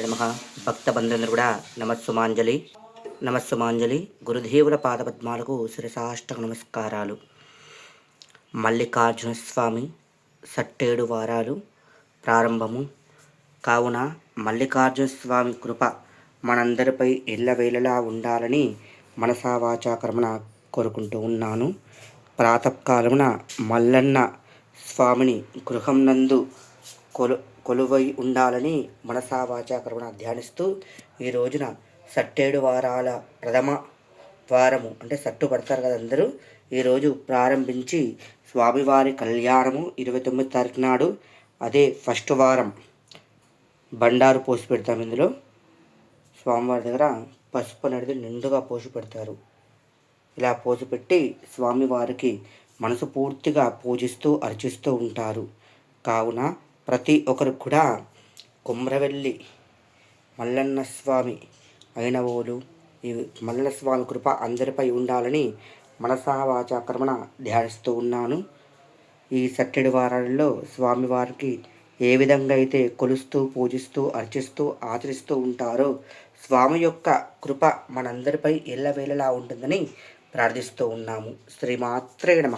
శ్రీమాత్ర నమ. భక్త బంధువులందరూ కూడా నమస్సుమాంజలి నమస్సుమాంజలి గురుదేవుల పాదపద్మాలకు శిరసాష్టక నమస్కారాలు. మల్లికార్జున స్వామి సట్టేడు వారాలు ప్రారంభము. కావున మల్లికార్జున స్వామి కృప మనందరిపై ఎల్లవేళలా ఉండాలని మనసా వాచా కోరుకుంటూ ఉన్నాను. ప్రాతకాలమున మల్లన్న స్వామిని గృహం నందు కొలు కొలువై ఉండాలని మనసావాచ కర్మణ ధ్యానిస్తూ ఈ రోజున సట్టేడు వారాల ప్రథమ వారము అంటే సట్టు పడతారు కదా అందరూ. ఈరోజు ప్రారంభించి స్వామివారి కళ్యాణము ఇరవై తొమ్మిది తారీఖు నాడు అదే ఫస్ట్ వారం బండారు పోసి పెడతాం ఇందులో. స్వామివారి దగ్గర పసుపు అనేది నిండుగా పోసి పెడతారు. ఇలా పోసి పెట్టి స్వామివారికి మనసు పూర్తిగా పూజిస్తూ అర్చిస్తూ ఉంటారు. కావున ప్రతి ఒక్కరు కూడా కుమ్రవెల్లి మల్లన్న స్వామి అయినవోలు ఈ మల్లన్న స్వామి కృప అందరిపై ఉండాలని మనసా వాచా కర్మణ ధ్యానిస్తూ ఉన్నాను. ఈ సట్టెడు వారాలలో స్వామివారికి ఏ విధంగా అయితే కొలుస్తూ పూజిస్తూ అర్చిస్తూ ఆచరిస్తూ ఉంటారో స్వామి యొక్క కృప మనందరిపై ఎల్లవేళలా ఉంటుందని ప్రార్థిస్తూ ఉన్నాము. శ్రీమాత్రే నమ.